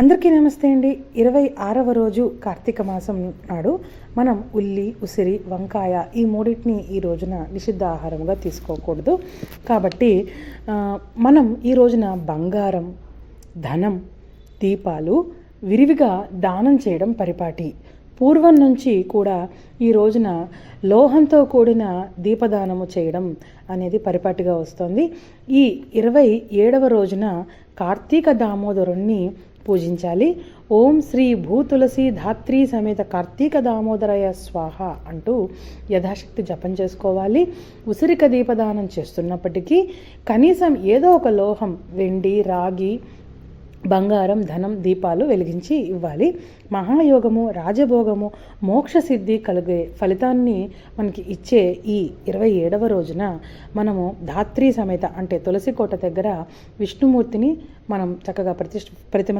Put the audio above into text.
అందరికీ నమస్తే అండి. ఇరవై ఆరవ రోజు కార్తీక మాసం నాడు మనం ఉల్లి ఉసిరి వంకాయ ఈ మూడింటిని ఈ రోజున నిషిద్ధ ఆహారంగా తీసుకోకూడదు. కాబట్టి మనం ఈ రోజున బంగారం ధనం దీపాలు విరివిగా దానం చేయడం పరిపాటి. పూర్వం నుంచి కూడా ఈ రోజున లోహంతో కూడిన దీపదానము చేయడం అనేది పరిపాటిగా వస్తుంది. ఈ ఇరవై ఏడవ రోజున కార్తీక దామోదరుణ్ణి పూజించాలి. ఓం శ్రీ భూతులసి ధాత్రి సమేత కార్తీక దామోదరయ స్వాహ అంటూ యథాశక్తి జపం చేసుకోవాలి. ఉసిరిక దీపదానం చేస్తున్నప్పటికీ కనీసం ఏదో ఒక లోహం వెండి రాగి బంగారం ధనం దీపాలు వెలిగించి ఇవ్వాలి. మహాయోగము రాజభోగము మోక్ష సిద్ధి కలిగే ఫలితాన్ని మనకి ఇచ్చే ఈ ఇరవై ఏడవ రోజున మనము ధాత్రి సమేత అంటే తులసి కోట దగ్గర విష్ణుమూర్తిని మనం చక్కగా ప్రతిష్ఠ ప్రతిమ